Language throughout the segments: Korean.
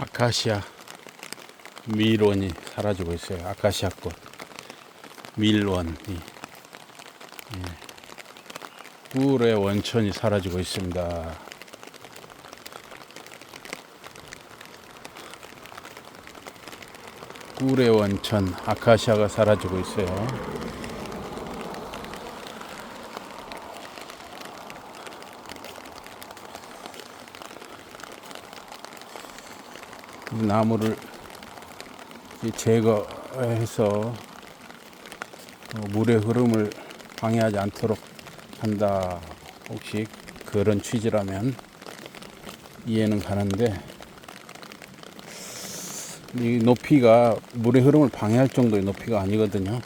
아카시아 밀원이 사라지고 있어요. 아카시아 꽃 밀원이 예. 꿀의 원천이 사라지고 있습니다. 꿀의 원천 아카시아가 사라지고 있어요. 나무를 이 제거해서 어, 물의 흐름을 방해하지 않도록 한다. 혹시 그런 취지라면 이해는 가는데 이 높이가 물의 흐름을 방해할 정도의 높이가 아니거든요.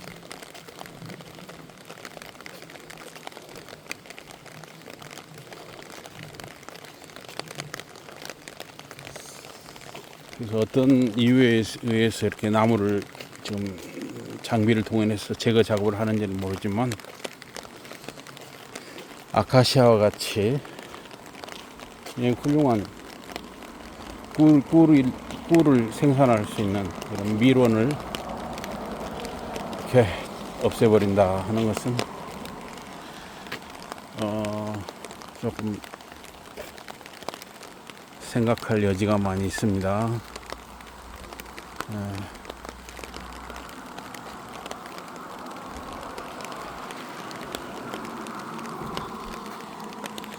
그래서 어떤 이유에 의해서 이렇게 나무를 좀 장비를 동원해서 제거 작업을 하는지는 모르지만 아카시아와 같이 이 훌륭한 꿀, 꿀을, 꿀을 생산할 수 있는 그런 밀원을 이렇게 없애버린다 하는 것은 어, 조금 생각할 여지가 많이 있습니다. 예.